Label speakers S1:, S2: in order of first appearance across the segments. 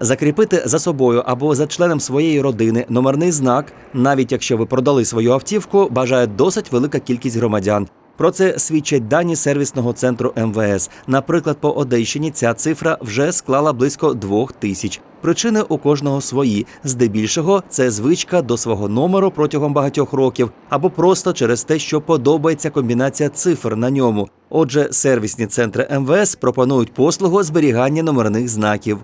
S1: Закріпити за собою або за членом своєї родини номерний знак, навіть якщо ви продали свою автівку, бажає досить велика кількість громадян. Про це свідчать дані сервісного центру МВС. Наприклад, по Одещині ця цифра вже склала близько двох тисяч. Причини у кожного свої. Здебільшого це звичка до свого номеру протягом багатьох років, або просто через те, що подобається комбінація цифр на ньому. Отже, сервісні центри МВС пропонують послугу зберігання номерних знаків.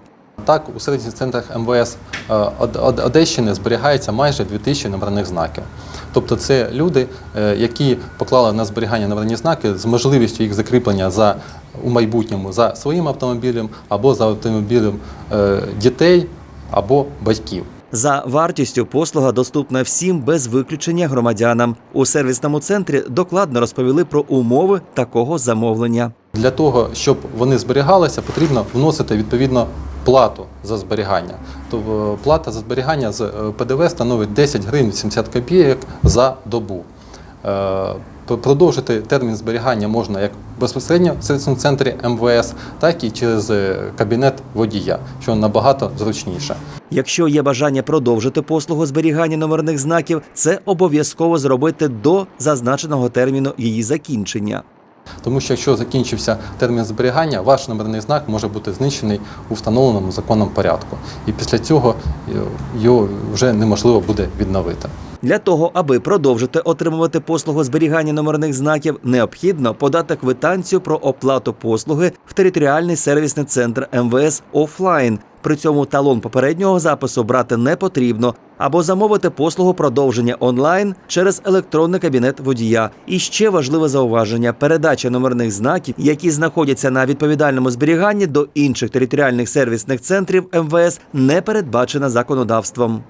S2: Так, у сервісних центрах МВС е, Од- Од- Одещини зберігається майже 2000 номерних знаків. Тобто це люди, е, які поклали на зберігання номерні знаки з можливістю їх закріплення за у майбутньому за своїм автомобілем або за автомобілем е, дітей або батьків.
S1: За вартістю послуга доступна всім без виключення громадянам. У сервісному центрі докладно розповіли про умови такого замовлення.
S2: Для того, щоб вони зберігалися, потрібно вносити відповідно плату за зберігання. То е, плата за зберігання з е, ПДВ становить 10 гривень 70 копійок за добу. Е, Продовжити термін зберігання можна як безпосередньо в сервісному центрі МВС, так і через кабінет водія, що набагато зручніше.
S1: Якщо є бажання продовжити послугу зберігання номерних знаків, це обов'язково зробити до зазначеного терміну її закінчення.
S2: Тому що якщо закінчився термін зберігання, ваш номерний знак може бути знищений у встановленому законом порядку. І після цього е, його вже неможливо буде відновити.
S1: Для того, аби продовжити отримувати послугу зберігання номерних знаків, необхідно подати квитанцію про оплату послуги в територіальний сервісний центр МВС офлайн. При цьому талон попереднього запису брати не потрібно, або замовити послугу продовження онлайн через електронний кабінет водія. І ще важливе зауваження: передача номерних знаків, які знаходяться на відповідальному зберіганні до інших територіальних сервісних центрів МВС, не передбачена законодавством.